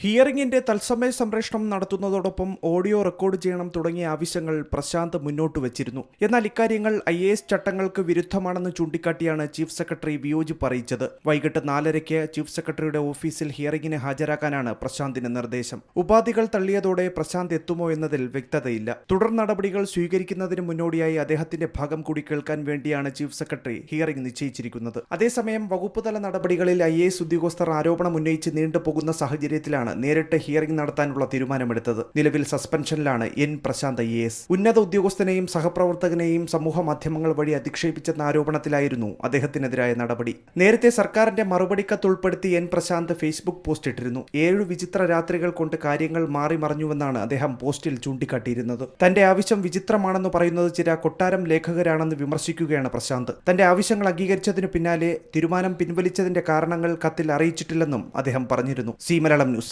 ഹിയറിംഗിന്റെ തത്സമയ സംപ്രേഷണം നടത്തുന്നതോടൊപ്പം audio record ചെയ്യണം തുടങ്ങിയ ആവശ്യങ്ങൾ പ്രശാന്ത് മുന്നോട്ട് വച്ചിരുന്നു. എന്നാൽ ഇക്കാര്യങ്ങൾ ഐ എ എസ് ചട്ടങ്ങൾക്ക് വിരുദ്ധമാണെന്ന് ചൂണ്ടിക്കാട്ടിയാണ് ചീഫ് സെക്രട്ടറി വിയോജിപ്പ് അറിയിച്ചത് വൈകിട്ട് നാലരയ്ക്ക് ചീഫ് സെക്രട്ടറിയുടെ ഓഫീസിൽ ഹിയറിംഗിന് ഹാജരാക്കാനാണ് പ്രശാന്തിന്റെ നിർദ്ദേശം. ഉപാധികൾ തള്ളിയതോടെ പ്രശാന്ത് എത്തുമോ എന്നതിൽ വ്യക്തതയില്ല. തുടർ നടപടികൾ സ്വീകരിക്കുന്നതിന് മുന്നോടിയായി അദ്ദേഹത്തിന്റെ ഭാഗം കൂടി കേൾക്കാൻ വേണ്ടിയാണ് ചീഫ് സെക്രട്ടറി ഹിയറിംഗ് നിശ്ചയിച്ചിരിക്കുന്നത്. അതേസമയം വകുപ്പുതല നടപടികളിൽ ഐ എ എസ് ഉദ്യോഗസ്ഥർ ആരോപണം ഉന്നയിച്ച് നീണ്ടുപോകുന്ന സാഹചര്യത്തിലാണ് നേരിട്ട് ഹിയറിംഗ് നടത്താനുള്ള തീരുമാനമെടുത്തത്. നിലവിൽ സസ്പെൻഷനിലാണ് എൻ പ്രശാന്ത് ഐ എസ്. ഉന്നത ഉദ്യോഗസ്ഥനെയും സഹപ്രവർത്തകനെയും സമൂഹ മാധ്യമങ്ങൾ വഴി അധിക്ഷേപിച്ചെന്ന ആരോപണത്തിലായിരുന്നു അദ്ദേഹത്തിനെതിരായ നടപടി. നേരത്തെ സർക്കാരിന്റെ മറുപടി കത്ത് ഉൾപ്പെടുത്തി എൻ പ്രശാന്ത് ഫേസ്ബുക്ക് പോസ്റ്റ് ഇട്ടിരുന്നു. ഏഴ് വിചിത്ര രാത്രികൾ കൊണ്ട് കാര്യങ്ങൾ മാറി മറിഞ്ഞുവെന്നാണ് അദ്ദേഹം പോസ്റ്റിൽ ചൂണ്ടിക്കാട്ടിയിരുന്നത്. തന്റെ ആവശ്യം വിചിത്രമാണെന്ന് പറയുന്നത് ചില കൊട്ടാരം ലേഖകരാണെന്ന് വിമർശിക്കുകയാണ് പ്രശാന്ത്. തന്റെ ആവശ്യങ്ങൾ അംഗീകരിച്ചതിനു പിന്നാലെ തീരുമാനം പിൻവലിച്ചതിന്റെ കാരണങ്ങൾ കത്തിൽ അറിയിച്ചിട്ടില്ലെന്നും അദ്ദേഹം പറഞ്ഞിരുന്നു. സി മലയാളം